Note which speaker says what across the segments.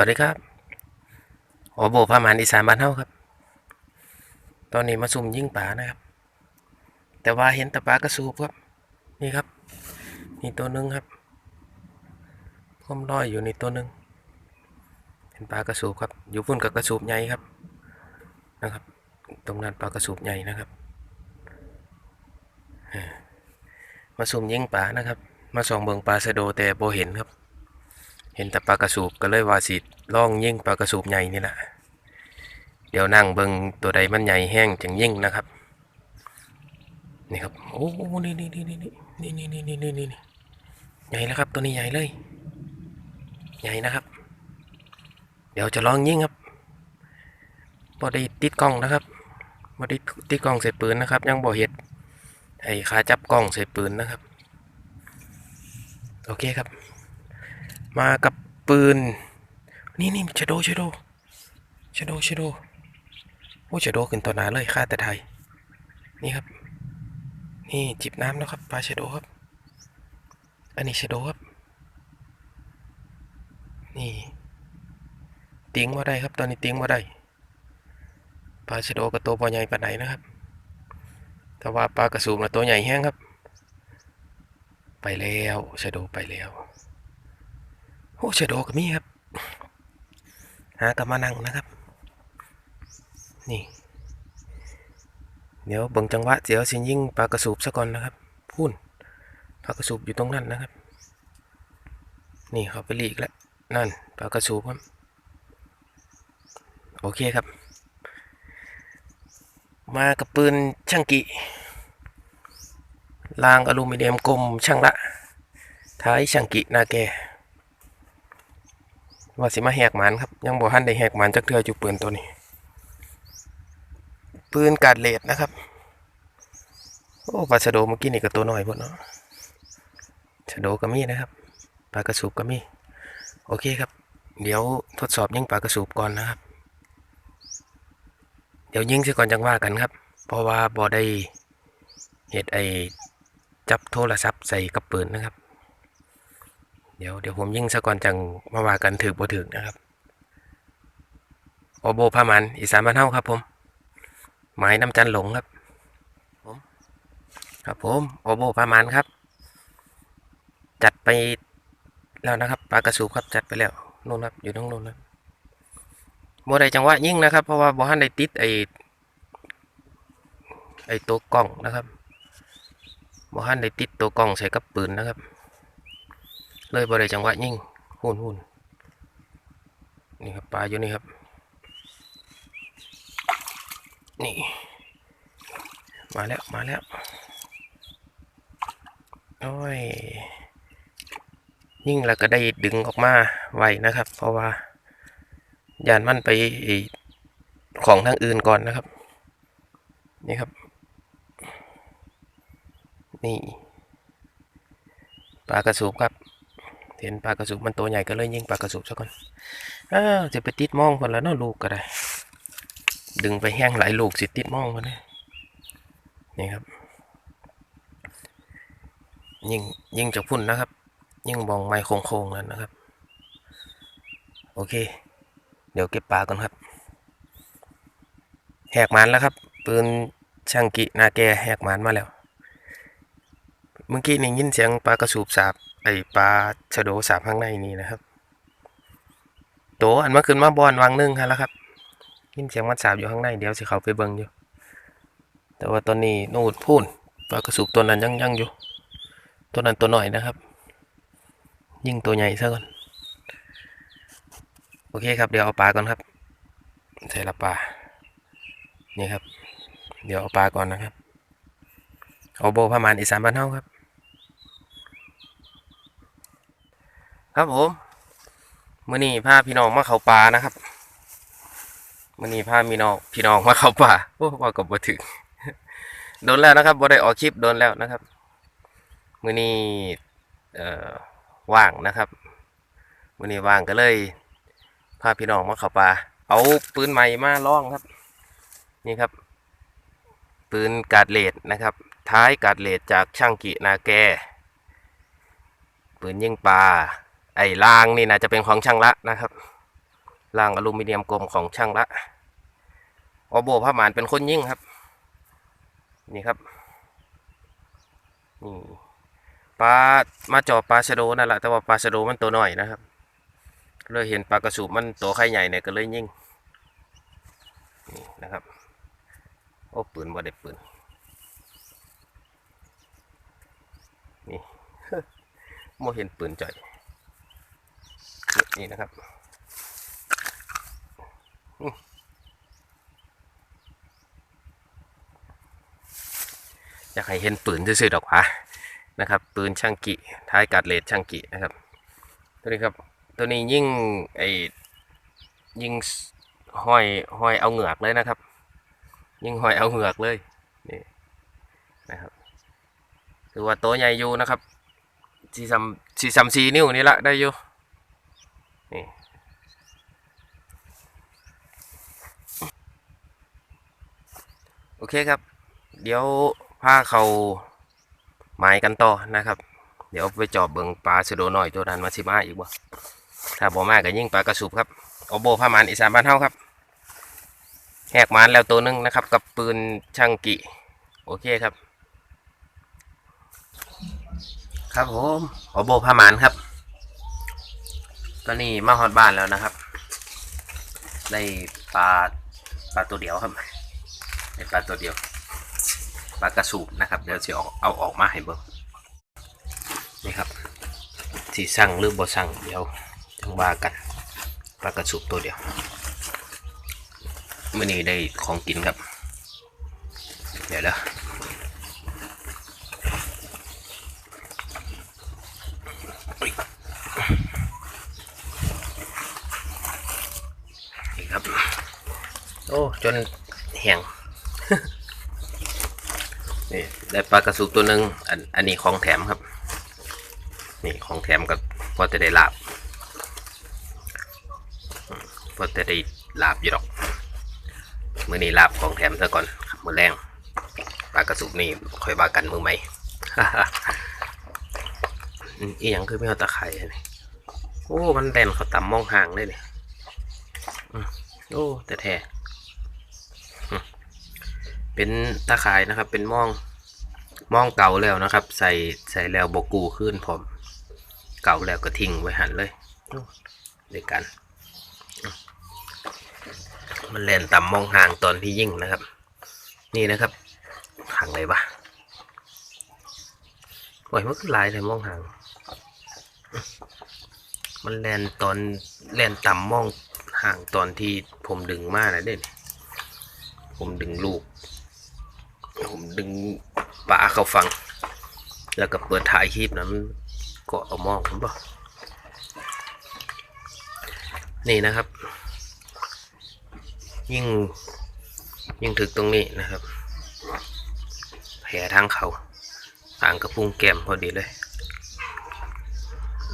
Speaker 1: วัสดีครับโอโบพามานอีสานบ้านเฮาครับ ตอนนี้มาซุ่มยิงป่านะครับ แต่ว่าเห็นต่ปลากระสูบครับ นี่ครับ นี่ตัวหนึ่งครับพ่มลอยอยู่ในตัวหนึ่งเป็นปลากระสูบครับ อยู่พุ่นกับกระสูบใหญ่ครับ นะครับ ตรงนั้นปลากระสูบใหญ่นะครับ มาซุ่มยิงป่านะครับ มาส่องเบิงปลาสะโดแต่โบเห็นครับ เห็นแต่ปลากระสูบก็เลยว่าสิล่องยิ่งปลากระสูบใหญ่นี่แหละเดี๋ยวนั่งเบิงตัวใดมันใหญ่แห้งจังยิ่งนะครับ นี่ครับโอ้นี่นี่นี่นี่นี่นี่นี่นี่นี่นี่นี่ใหญ่แล้วครับ ตัวนี้ใหญ่เลย ใหญ่นะครับ เดี๋ยวจะลองยิ่งครับบอได้ติดกล้องนะครับบอได้ติดกล้องใส่ปืนนะครับ ยังบ่เห็ดไอ้ขาจับกล้องใส่ปืนนะครับ โอเคครับ มากับปืน นี่นี่ชโดชโดชโดชโดโอ้ชโดขึ้นตัวหนาเลยค่าแต่ไทย นี่ครับ นี่จิบน้ำแล้วครับปลาชโดครับ อันนี้ชโดครับ นี่ติ้งว่าได้ครับ ตอนนี้ติ้งว่าได้ปลาชโดกับตัวปลาใหญ่ปาไหนนะครับ แต่ว่าปลากระสูบนะตัวใหญ่แห้งครับ ไปแล้วชโดไปแล้ว โอ้เชโดก็มีครับ หากำมานั่งนะครับ นี่ เดี๋ยวเบิ่งจังหวะเดี๋ยวสิยิงปลากระสูบซะก่อนนะครับ พูนปลากระสูบอยู่ตรงนั้นนะครับ นี่เขาไปหลีกแล้ว นั่นปลากระสูบครับ โอเคครับ มากับปืนช่างกิรางอลูมิเนียมกลมช่างละ ท้ายช่างกินาแก ว่าสิมาแหกหมันครับ ยังบ่ทันได้แหกหมันจักเทืออยู่ปืนตัวนี้ ปืนกาดเลดนะครับ โอ้ปลาชะโดเมื่อกี้นี่ก็ตัวน้อยพดเนาะชะโดก็มีนะครับปลากระสูบก็มี โอเคครับ เดี๋ยวทดสอบยิงปลากระสูบก่อนนะครับ เดี๋ยวยิงซะก่อนจังว่ากันครับ เพราะว่าบ่ได้เหตุไอจับโทรศัพท์ใส่กับปืนนะครับ เดี๋ยวเดี๋ยวผมยิ่งซะก่อนจังมาว่ากันถือบ่ถือนะครับโอโบพามันอีสานบ้านเฮาครับ ผมหมายน้ำจันหลงครับผมครับผมโอโบพามันครับ จัดไปแล้วนะครับปลากระสูบครับจัดไปแล้วนู่นครับอยู่ตรงนู้นครับโมได้จังหวะยิ่งนะครับ เพราะว่าบ่ทันได้ติดไอไอตัวกล้องนะครับบ่ทันได้ติดตัวกล้องใส่กับปืนนะครับ เลยบริจังหวะยิงหุ่นหุ่นนี่ครับปลาอยู่นี่ครับ นี่ มาแล้วมาแล้วโอ้ยยิ่งแล้วก็ได้ดึงออกมาไวนะครับ เพราะว่ายานมันไปของทางอื่นก่อนนะครับ นี่ครับ นี่ปลากระสูบครับ เห็นปลากระสุบมันตัวใหญ่ก็เลยยิงปลากระสุบซะก่อนอ้าวจะไปติดมองคนแล้วนาะลูกก็ได้ ดึงไปแห้งหลายลูกสิติดมองคนนี้นี่ครับ ยิงยิงจากพุ่นนะครับ ยิงบองไม้โค้งๆนั่นนะครับ โอเค เดี๋ยวเก็บปลาก่อนครับ แหกมันแล้วครับ ปืนช่างกินาแกแหกมันมาแล้ว เมื่อกี้นี่ยินเสียงปลากระสูบสาบ ไอปลาชะโดสามข้างในนี่นะครับ โตอันมาขึ้นมาบอนวางหนึ่งฮะแล้วครับยินเสียงมันสาบอยู่ข้างในเดี๋ยวสิเขาไปเบิ่งอยู่ แต่ว่าตอนนี้นูดพูนปลากระสุกตัวนั้นยังยังอยู่ ตัวนั้นตัวหน่อยนะครับ ยิ่งตัวใหญ่ซะก่อน โอเคครับเดี๋ยวเอาปลาก่อนครับใส่ละปลานี่ครับ เดี๋ยวเอาปลาก่อนนะครับ เอาโบประมาณอีสานบ้านเฮาครับ ครับผมมื่อนี้พาพี่น้องมาเข้าป่านะครับมื่อนี้พาพี่น้องพี่น้องมาเข้าป่าโอ้ว่ากับบ่ถึงโดนแล้วนะครับบ่ได้ออกคลิปโดนแล้วนะครับมื่อนี้เอ่อว่างนะครับมื่อนี้ว่างก็เลยพาพี่น้องมาเข้าป่าเอาปืนใหม่มาล่องครับ นี่ครับ ปืนกาดเลดนะครับ ท้ายกาดเลดจากช่างกินาแกปืนยิงปลา ไอ้ลางนี่นะจะเป็นของช่างละนะครับรางอลูมิเนียมกลมของช่างละออโบผ้าหมานเป็นคนยิ่งครับ นี่ครับนี่ปลามาจอบปลาชะโดนั่นแหละแต่ว่าปลาชะโดมันตัวน้อยนะครับ เลยเห็นปลากระสูบมันตัวไข่ใหญ่เนี่ยก็เลยยิ่งนี่นะครับโอ้ปืนบ่ได้ปืนนี่โมเห็นปืนจ่อย นี่นะครับอยากให้เห็นปืนซื่อๆดอกหวะนะครับ ปืนช่างกิท้ายกัดเลดช่างกินะครับ ตัวนี้ครับ ตัวนี้ยิ่งไอยิ่งห้อยห้อยเอาเหงือกเลยนะครับ ยิ่งห้อยเอาเหงือกเลยนี่นะครับถือว่าโตวใหญ่อยู่นะครับสี่สามสี่สามสี่นิ้วนี่ละได้อยู่นี่โอ เคครับ เดี๋ยวพาเขาหมายกันต่อนะครับ เดี๋ยวไปจอบเบิงปลาสะโดหน่อยตัวนั้นมาสิมาอีกบ่ถ้าบ่มาก็ยิ่งปลากระสุบครับเอโบผ้ามันอีสานบ้านเฮาครับแหกมันแล้วตัวหนึงนะครับ กับปืนช่างกิโอเคครับ ครับผมเอโบผ้ามันครับตอนนี้มาฮอดบ้านแล้วนะครับ ได้ปลาปลาตัวเดียวครับ ได้ปลาตัวเดียวปลากระสูบนะครับ เดี๋ยวจะเอาเอาออกมาให้เบิ่งนี่ครับสีสั่งหรือบ่สั่งเดี๋ยวจังว่ากันปลากระสุบตัวเดียวมื่อนี้ได้ของกินครับ เดี๋ยวแล้วนี่ครับ โอ้ จนแห้ง นี่ได้ปลากระสุบตัวหนึ่งอันอันนี้ของแถมครับ นี่ของแถมกับพอจะได้ลาบพอจะได้ลาบอยู่ดอกมือนี้ลาบของแถมซะก่อนครับมือแรงปลากระสุบนี่ค่อยว่ากันมือใหม่อีหยังคือไม่เอาตะไคร่นี่โอ้ มันแดนเขาต่ำมองห่างเลยนี่โอ้แต่แท้อืม เป็นตะไคร่นะครับ เป็นมองมองเก่าแล้วนะครับ ใส่ใส่แล้วบกูขึ้นพร้อมเก่าแล้วก็ทิ้งไว้หันเลยด้วยกัน มันแล่นต่ำมองห่างตอนที่ยิ่งนะครับ นี่นะครับห่างเลยปะโอ้ยมันคือลายเลยมองห่าง มันแล่นตอนแล่นต่ำมองห่างตอนที่ผมดึงมานะเด่นผมดึงลูกผม ดึงปลาเข้าฟังแล้วก็เปิดถ่ายคลิปนะมันก็เอามองผมบ่นี่นะครับ ยิ่งยิ่งถึกตรงนี้นะครับ แผลทางเขาทางกระพุ้งแก้มพอดีเลย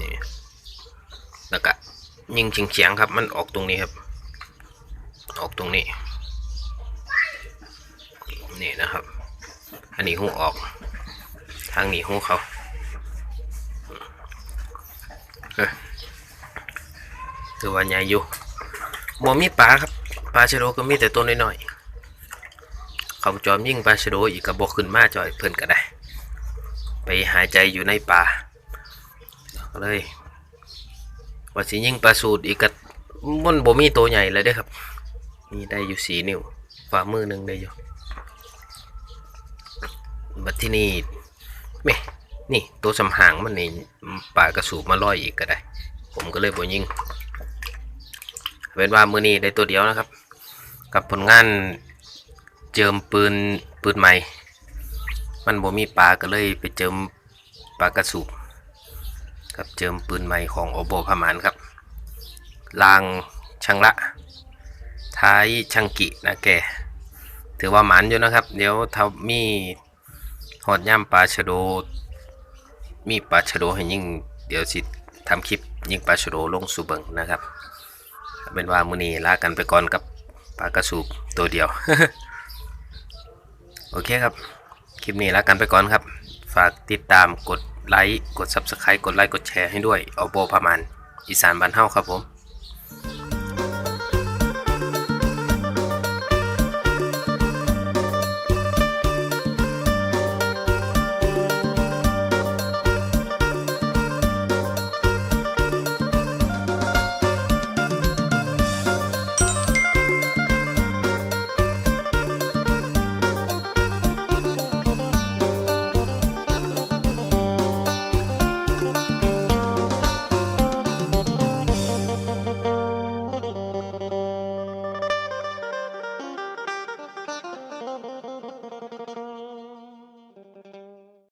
Speaker 1: นี่แล้วก็ยิงเฉียงเฉียงๆครับ มันออกตรงนี้ครับ ออกตรงนี้ นี่นะครับ อันนี้หูออก ทางนี้หูเขาคือว่าใหญ่อยู่บ่มีปลาครับปลาชะโดก็มีแต่ตัวน้อยๆเขาจอมยิ่งปลาชะโดอีกกระบอกขึ้นมาจ่อยเพิ่นก็ได้ ไปหายใจอยู่ในป่าก็เลยว่าสิยิ่งปลาสูตรอีกกับมันบ่มีตัวใหญ่เลยเด้ครับ มีได้อยู่สีนิ้วฝ่ามือหนึ่งได้อยู่ บัดที่นี่แม่นี่ตัวสำหางมันนี่ปลากระสูบมาล่อยอีกก็ได้ ผมก็เลยบ่ยิงเป็นว่ามือนี้ได้ตัวเดียวนะครับ กับผลงานเจิมปืนปืนใหม่ มันบ่มีปลาก็เลยไปเจิมปลากระสูบกับเจิมปืนใหม่ของโอโบพมานครับลางช่างละ ท้ายช่างกินะแกถือว่าหมันอยู่นะครับ เดี๋ยวถ้ามี หอดย่ำปลาชะโด มีปลาชะโดให้ยิ่ง เดี๋ยวสิทำคลิปยิงปลาชะโดลงสู่เบิงนะครับ เป็นว่ามือนี้ลากันไปก่อนกับปลากระสูบตัวเดียว โอเคครับ คลิปนี้ลากันไปก่อนครับ ฝากติดตามกดไลค์ กด Subscribe กดไลค์ กดแชร์ให้ด้วย เอาโบประมาณ อีสานบ้านเฮาครับผม